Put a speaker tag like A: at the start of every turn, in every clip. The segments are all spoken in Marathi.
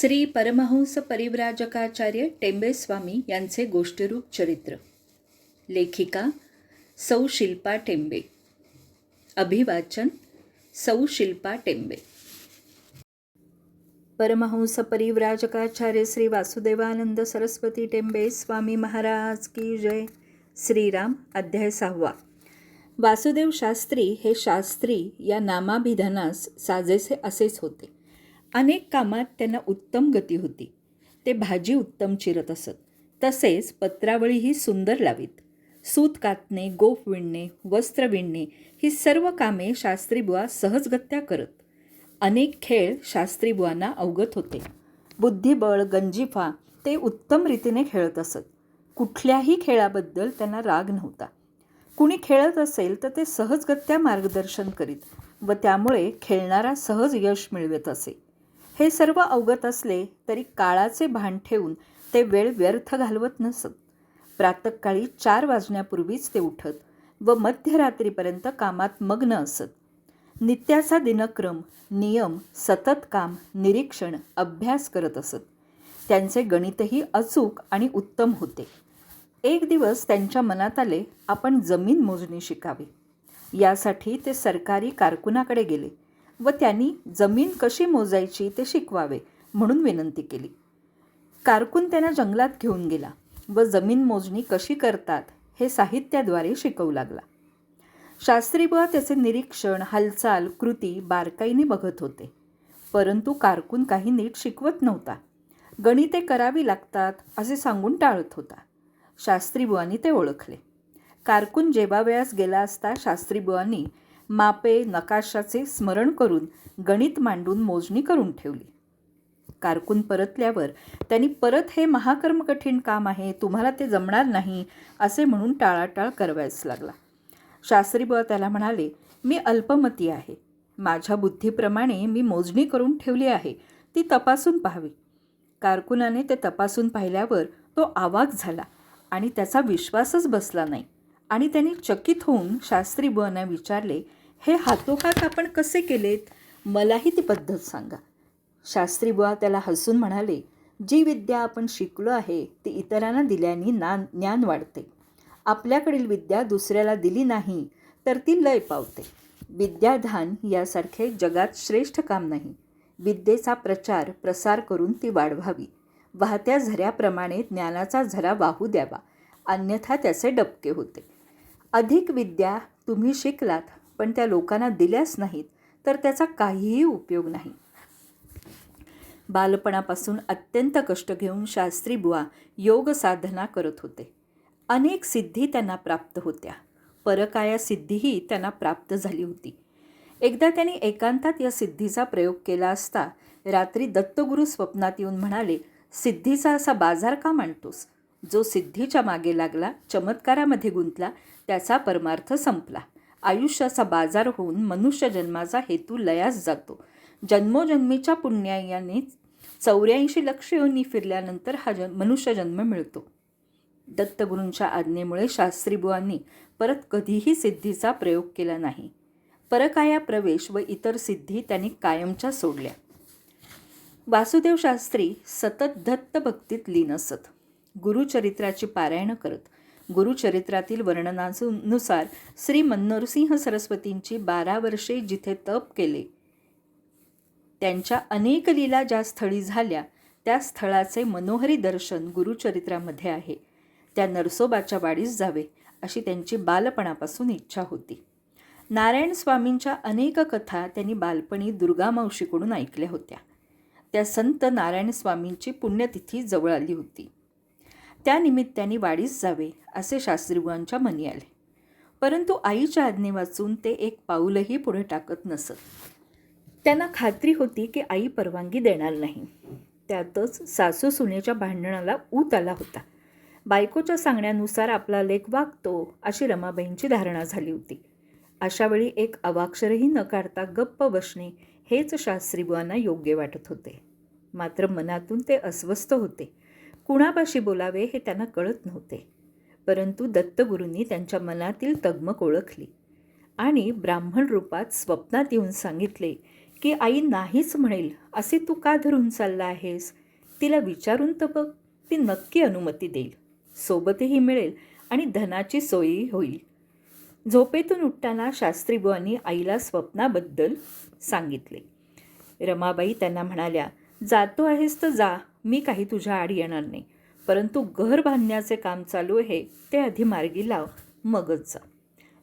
A: श्री परमहंस परिव्राजकाचार्य टेंबेस्वामी यांचे गोष्टीरूप चरित्र. लेखिका सौ शिल्पा टेंबे. अभिवाचन सौ शिल्पा टेंबे. परमहंस परिव्राजकाचार्य श्री वासुदेवानंद सरस्वती टेंबे स्वामी महाराज की जय. श्रीराम अध्याय सहावा. वासुदेव शास्त्री हे शास्त्री या नामाभिधानास साजेसे असेच होते. अनेक कामात त्यांना उत्तम गती होती. ते भाजी उत्तम चिरत असत. तसेच पत्रावळीही सुंदर लावीत. सूत कातणे गोफ विणणे वस्त्र विणणे ही सर्व कामे शास्त्रीबुवा सहजगत्या करत. अनेक खेळ शास्त्रीबुवांना अवगत होते. बुद्धिबळ गंजिफा ते उत्तम रीतीने खेळत असत. कुठल्याही खेळाबद्दल त्यांना राग नव्हता. कुणी खेळत असेल तर ते सहजगत्या मार्गदर्शन करीत व त्यामुळे खेळणारा सहज यश मिळवत असे. हे सर्व अवगत असले तरी काळाचे भान ठेवून ते वेळ व्यर्थ घालवत नसत. प्रातःकाळी चार वाजण्यापूर्वीच ते उठत व मध्यरात्रीपर्यंत कामात मग्न असत. नित्याचा दिनक्रम नियम सतत काम निरीक्षण अभ्यास करत असत. त्यांचे गणितही अचूक आणि उत्तम होते. एक दिवस त्यांच्या मनात आले आपण जमीन मोजणी शिकावी. यासाठी ते सरकारी कारकुनाकडे गेले. व त्यांनी जमीन कशी मोजायची ते शिकवावे म्हणून विनंती केली. कारकून त्यांना जंगलात घेऊन गेला व जमीन मोजणी कशी करतात हे साहित्याद्वारे शिकवू लागला. शास्त्रीबुवा त्याचे निरीक्षण हालचाल कृती बारकाईने बघत होते. परंतु कारकून काही नीट शिकवत नव्हता. गणिते करावी लागतात असे सांगून टाळत होता. शास्त्रीबुवांनी ते ओळखले. कारकून जेवावयास गेला असता शास्त्रीबुवांनी मापे नकाशाचे स्मरण करून गणित मांडून मोजणी करून ठेवली. कारकून परतल्यावर त्यांनी परत हे महाकर्म कठीण काम आहे तुम्हाला ते जमणार नाही असे म्हणून टाळाटाळ करवायच लागला. शास्त्रीबुवा त्याला म्हणाले मी अल्पमती आहे. माझ्या बुद्धीप्रमाणे मी मोजणी करून ठेवली आहे. ती तपासून पाहावी. कारकुनाने ते तपासून पाहिल्यावर तो आवाक झाला आणि त्याचा विश्वासच बसला नाही. आणि त्यांनी चकित होऊन शास्त्रीबुवांना विचारले हे हातोहात आपण कसे केलेत? मलाही ती पद्धत सांगा. शास्त्री बुवा त्याला हसून म्हणाले जी विद्या आपण शिकलो आहे ती इतरांना दिल्याने ना ज्ञान वाढते. आपल्याकडील विद्या दुसऱ्याला दिली नाही तर ती लय पावते. विद्याधान यासारखे जगात श्रेष्ठ काम नाही. विद्येचा प्रचार प्रसार करून ती वाढवावी. वाहत्या झऱ्याप्रमाणे ज्ञानाचा झरा वाहू द्यावा. अन्यथा त्याचे डबके होते. अधिक विद्या तुम्ही शिकलात पण त्या लोकांना दिल्याच नाहीत तर त्याचा काहीही उपयोग नाही. बालपणापासून अत्यंत कष्ट घेऊन शास्त्री बुवा योग साधना करत होते. अनेक सिद्धी त्यांना प्राप्त होत्या. परकाया सिद्धीही त्यांना प्राप्त झाली होती. एकदा त्यांनी एकांतात या सिद्धीचा प्रयोग केला असता रात्री दत्तगुरू स्वप्नात येऊन म्हणाले सिद्धीचा असा बाजार का मांडतोस? जो सिद्धीच्या मागे लागला चमत्कारामध्ये गुंतला त्याचा परमार्थ संपला. आयुष्याचा बाजार होऊन मनुष्य जन्माचा हेतू लयास जातो. जन्मोजन्मीच्या पुण्यायाने चौऱ्याऐंशी लक्ष योनी फिरल्यानंतर हा जन मनुष्यजन्म मिळतो. दत्तगुरूंच्या आज्ञेमुळे शास्त्रीबुवांनी परत कधीही सिद्धीचा प्रयोग केला नाही. परकाया प्रवेश व इतर सिद्धी त्यांनी कायमच्या सोडल्या. वासुदेव शास्त्री सतत दत्त भक्तीत लीन असत गुरुचरित्राची पारायणं करत गुरुचरित्रातील वर्णनानुसार श्री मनोरसिंह सरस्वतींची बारा वर्षे जिथे तप केले त्यांच्या अनेक लीला ज्या स्थळी झाल्या त्या स्थळाचे मनोहरी दर्शन गुरुचरित्रामध्ये आहे. त्या नरसोबाच्या वाडीस जावे अशी त्यांची बालपणापासून इच्छा होती. नारायण स्वामींच्या अनेक कथा त्यांनी बालपणी दुर्गामावशीकडून ऐकल्या होत्या. त्या संत नारायण स्वामींची पुण्यतिथी जवळ आली होती. त्या निमित्ताने वाढीस जावे असे शास्त्रीबुवांच्या मनी आले. परंतु आईच्या आज्ञे वाचून ते एक पाऊलही पुढे टाकत नसत. त्यांना खात्री होती की आई परवानगी देणार नाही. त्यातच सासू सुनेच्या भांडणाला ऊत आला होता. बायकोच्या सांगण्यानुसार आपला लेख वागतो अशी रमाबाईंची धारणा झाली होती. अशावेळी एक अवाक्षरही न काढता गप्प बसणे हेच शास्त्रीबुवांना योग्य वाटत होते. मात्र मनातून ते अस्वस्थ होते. कुणापाशी बोलावे हे त्यांना कळत नव्हते. परंतु दत्तगुरूंनी त्यांच्या मनातील तगमक ओळखली आणि ब्राह्मण रूपात स्वप्नात येऊन सांगितले की आई नाहीच म्हणेल असे तू का धरून चालला आहेस? तिला विचारून तर बघ ती नक्की अनुमती देईल. सोबतही मिळेल आणि धनाची सोयी होईल. झोपेतून उठताना शास्त्रीबुवांनी आईला स्वप्नाबद्दल सांगितले. रमाबाई त्यांना म्हणाल्या जातो आहेस तर जा मी काही तुझ्या आड येणार नाही. परंतु घर बांधण्याचे काम चालू आहे ते आधी मार्गी लाव मगच जा.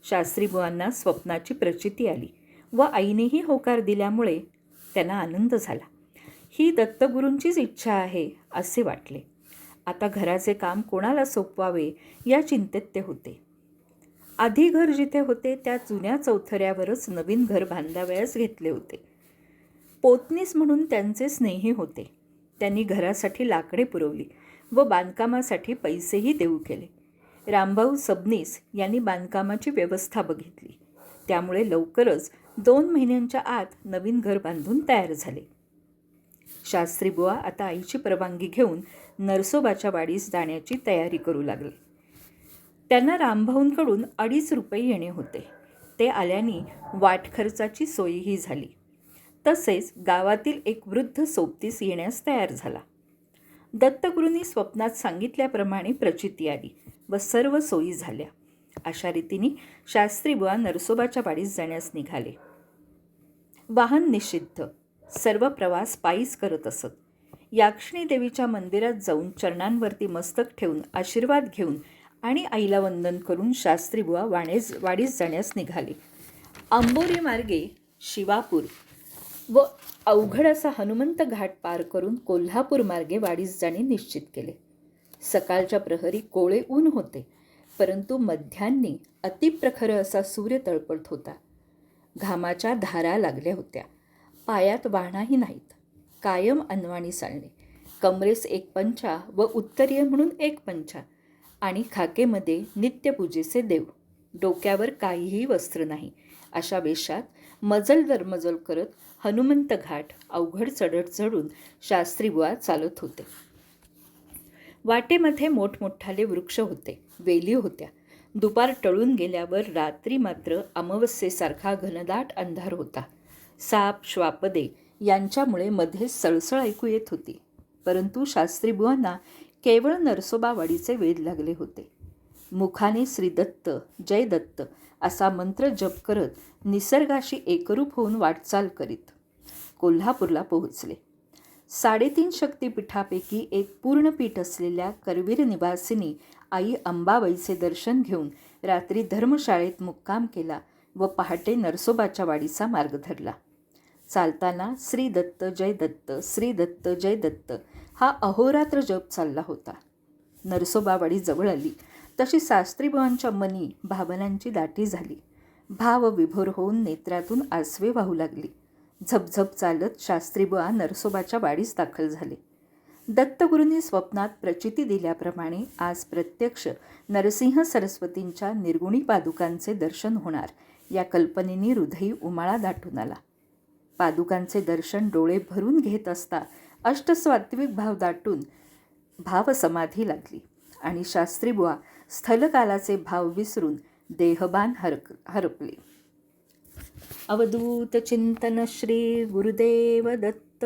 A: शास्त्रीबुवांना स्वप्नाची प्रचिती आली व आईनेही होकार दिल्यामुळे त्यांना आनंद झाला. ही दत्तगुरूंचीच इच्छा आहे असे वाटले. आता घराचे काम कोणाला सोपवावे या चिंतेत ते होते. आधी घर जिथे होते त्या जुन्या चौथऱ्यावरच नवीन घर बांधावयास घेतले होते. पोतनीस म्हणून त्यांचे स्नेही होते. त्यांनी घरासाठी लाकडे पुरवली व बांधकामासाठी पैसेही देऊ केले. रामभाऊ सबनीस यांनी बांधकामाची व्यवस्था बघितली. त्यामुळे लवकरच दोन महिन्यांच्या आत नवीन घर बांधून तयार झाले. शास्त्रीबुवा आता आईची परवानगी घेऊन नरसोबाच्या वाडीस जाण्याची तयारी करू लागले. त्यांना रामभाऊंकडून अडीच रुपये येणे होते. ते आल्याने वाटखर्चाची सोयही झाली. तसेच गावातील एक वृद्ध सोबतीस येण्यास तयार झाला. दत्तगुरूंनी स्वप्नात सांगितल्याप्रमाणे प्रचिती आली व सर्व सोयी झाल्या. अशा रीतीने शास्त्रीबुवा नरसोबाच्या वाडीस जाण्यास निघाले. वाहन निषिद्ध. सर्व प्रवास पायीच करत असत. याक्षिणी देवीच्या मंदिरात जाऊन चरणांवरती मस्तक ठेवून आशीर्वाद घेऊन आणि आईला वंदन करून शास्त्रीबुवा वाणेस वाडीस जाण्यास निघाले. आंबोरी मार्गे शिवापूर व अवघड असा हनुमंत घाट पार करून कोल्हापूर मार्गे वाडीस जाणे निश्चित केले. सकाळच्या प्रहरी कोळे ऊन होते परंतु मध्यान्नी अतिप्रखर असा सूर्य तळपत होता. घामाच्या धारा लागल्या होत्या. पायात वाहणाही नाहीत. कायम अनवाणी चालणे कमरेस एक पंचा व उत्तरीय म्हणून एक पंचा. आणि खाकेमध्ये नित्यपूजेचे देव. डोक्यावर काहीही वस्त्र नाही. अशा वेशात मजल दरमजल करत हनुमंत घाट अवघड चढत चढून शास्त्रीबुवा चालत होते. वाटेमध्ये मोठमोठाले वृक्ष होते वेली होत्या. दुपार टळून गेल्यावर रात्री मात्र अमावस्येसारखा घनदाट अंधार होता. साप श्वापदे यांच्यामुळे मध्ये सळसळ ऐकू येत होती परंतु शास्त्रीबुवांना केवळ नरसोबावाडीचे वेध लागले होते. मुखाने श्रीदत्त जयदत्त असा मंत्र जप करत निसर्गाशी एकरूप होऊन वाटचाल करीत. कोल्हापूरला पोहोचले. साडेतीन शक्तिपीठापैकी एक पूर्ण पीठ असलेल्या करवीर निवासिनी आई अंबाबाईचे दर्शन घेऊन रात्री धर्मशाळेत मुक्काम केला व पहाटे नरसोबाच्या वाडीचा मार्ग धरला. चालताना श्री दत्त जय दत्त श्री दत्त जय दत्त हा अहोरात्र जप चालला होता. नरसोबावाडी जवळ आली. तशी शास्त्रीबुवांच्या मनी भावनांची दाटी झाली. भाव विभोर होऊन नेत्रातून आसवे वाहू लागली. झपझप चालत शास्त्रीबुवा नरसोबाच्या वाडीस दाखल झाले. दत्तगुरूंनी स्वप्नात प्रचिती दिल्याप्रमाणे आज प्रत्यक्ष नरसिंह सरस्वतींच्या निर्गुणी पादुकांचे दर्शन होणार या कल्पनेने हृदयी उमाळा दाटून आला. पादुकांचे दर्शन डोळे भरून घेत असता अष्टस्वात्विक भाव दाटून भावसमाधी लागली. आणि शास्त्रीबुवा स्थलकालाचे भाव विसरून देहबान हरक हरपले. अवधूत चिंतन श्री गुरुदेव दत्त.